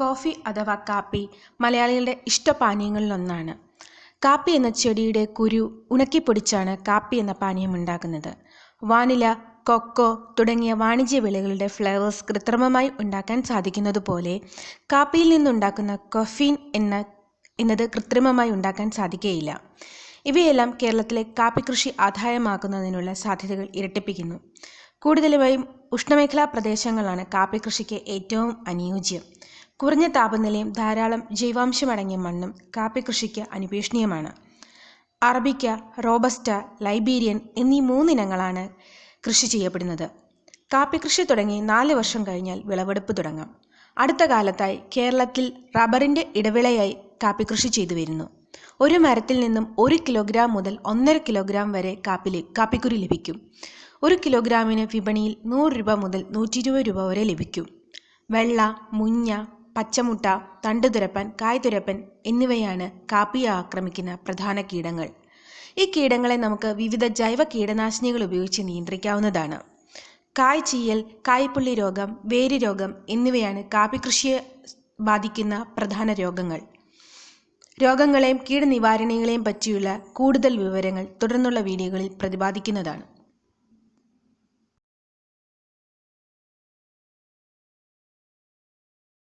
Coffee അഥവാ കാപ്പി മലയാളികളുടെ ഇഷ്ടപാനീയങ്ങളിലൊന്നാണ്. കാപ്പി എന്ന ചെടിയുടെ കുരു ഉണക്കിപ്പൊടിച്ചാണ് കാപ്പി എന്ന പാനീയം ഉണ്ടാക്കുന്നത്. വാനില കൊക്കോ തുടങ്ങിയ വാണിജ്യ വിളകളുടെ ഫ്ലേവേഴ്സ് കൃത്രിമമായി ഉണ്ടാക്കാൻ സാധിക്കുന്നതുപോലെ കാപ്പിയിൽ നിന്നുണ്ടാക്കുന്ന കൊഫീൻ എന്ന എന്നത് കൃത്രിമമായി ഉണ്ടാക്കാൻ സാധിക്കുകയില്ല. ഇവയെല്ലാം കേരളത്തിലെ കാപ്പി കൃഷി ആദായമാക്കുന്നതിനുള്ള സാധ്യതകൾ ഇരട്ടിപ്പിക്കുന്നു. കൂടുതലുമായും ഉഷ്ണമേഖലാ പ്രദേശങ്ങളാണ് കാപ്പി കൃഷിക്ക് ഏറ്റവും അനുയോജ്യം. കുറഞ്ഞ താപനിലയും ധാരാളം ജൈവാംശമടങ്ങിയ മണ്ണും കാപ്പി കൃഷിക്ക് അനുപേക്ഷണീയമാണ്. അറബിക്ക റോബസ്റ്റ ലൈബീരിയൻ എന്നീ മൂന്നിനങ്ങളാണ് കൃഷി ചെയ്യപ്പെടുന്നത്. കാപ്പി കൃഷി തുടങ്ങി നാല് വർഷം കഴിഞ്ഞാൽ വിളവെടുപ്പ് തുടങ്ങാം. അടുത്ത കാലത്തായി കേരളത്തിൽ റബ്ബറിന്റെ ഇടവിളയായി കാപ്പി കൃഷി ചെയ്തു വരുന്നു. ഒരു മരത്തിൽ നിന്നും ഒരു കിലോഗ്രാം മുതൽ ഒന്നര കിലോഗ്രാം വരെ കാപ്പി കാപ്പിക്കുരു ലഭിക്കും. ഒരു കിലോഗ്രാമിന് വിപണിയിൽ നൂറ് രൂപ മുതൽ നൂറ്റി രൂപ വരെ ലഭിക്കും. വെള്ള മുഞ്ഞ പച്ചമുട്ട തണ്ടുതുരപ്പൻ കായ്തുരപ്പൻ എന്നിവയാണ് കാപ്പിയെ ആക്രമിക്കുന്ന പ്രധാന കീടങ്ങൾ. ഈ കീടങ്ങളെ നമുക്ക് വിവിധ ജൈവ കീടനാശിനികൾ ഉപയോഗിച്ച് നിയന്ത്രിക്കാവുന്നതാണ്. കായ് ചീയൽ കായ്പുള്ളി രോഗം വേര് രോഗം എന്നിവയാണ് കാപ്പി കൃഷിയെ ബാധിക്കുന്ന പ്രധാന രോഗങ്ങൾ. രോഗങ്ങളെയും കീടനിവാരണികളെയും പറ്റിയുള്ള കൂടുതൽ വിവരങ്ങൾ തുടർന്നുള്ള വീഡിയോകളിൽ പ്രതിപാദിക്കുന്നതാണ്.